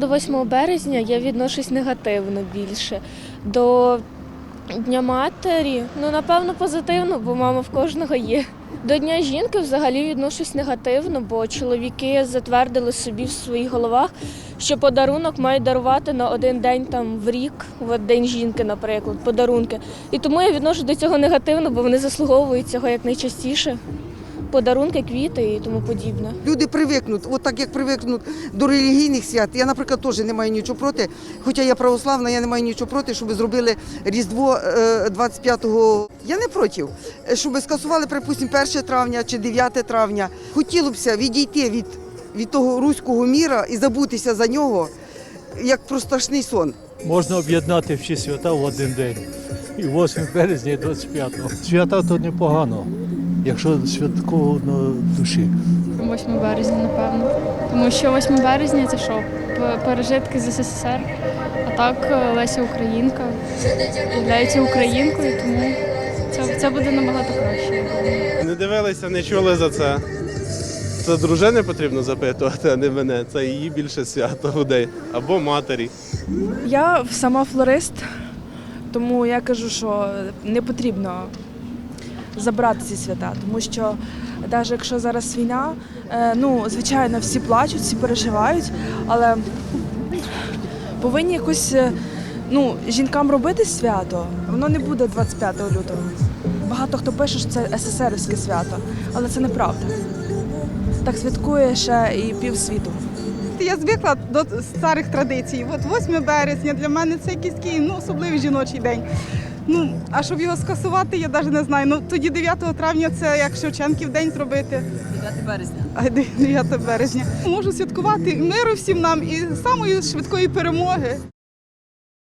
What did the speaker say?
До 8 березня я відношусь негативно більше. До Дня матері, ну напевно, позитивно, бо мама в кожного є. До Дня жінки взагалі відношусь негативно, бо чоловіки затвердили собі в своїх головах, що подарунок мають дарувати на один день там в рік, в День жінки, наприклад, подарунки. І тому я відношу до цього негативно, бо вони заслуговують цього якнайчастіше. Подарунки, квіти і тому подібне. Люди привикнуть, от так як привикнуть до релігійних свят. Я, наприклад, теж не маю нічого проти, хоча я православна, я не маю нічого проти, щоб зробили Різдво е, 25-го. Я не проти, е, щоб скасували, припустимо, 1 травня чи 9 травня. Хотілося б відійти від, від того руського міра і забутися за нього, як про страшний сон. Можна об'єднати всі свята в один день. І 8 березня, і 25-го. Свята то непогано, якщо святково на душі. 8 березня, напевно. Тому що 8 березня це що? Пережитки з СССР. А так е, Леся Українка являється українкою, тому це, це буде набагато краще. Не дивилися, не чули за це. Це дружини потрібно запитувати, а не мене. Це її більше свято людей або матері. Я сама флорист, тому я кажу, що не потрібно забрати ці свята, тому що навіть якщо зараз війна, е, ну звичайно, всі плачуть, всі переживають, але повинні якось е, ну, жінкам робити свято. Воно не буде 25 лютого. Багато хто пише, що це СССРівське свято, але це неправда. Так святкує ще і пів світу. Я звикла до старих традицій. От 8 березня для мене це якийсь ну, особливий жіночий день. Ну, а щоб його скасувати, я навіть не знаю. Ну тоді 9 травня це як Шевченків день зробити. 9 березня. А 9 березня. Можу святкувати миру всім нам і самої швидкої перемоги.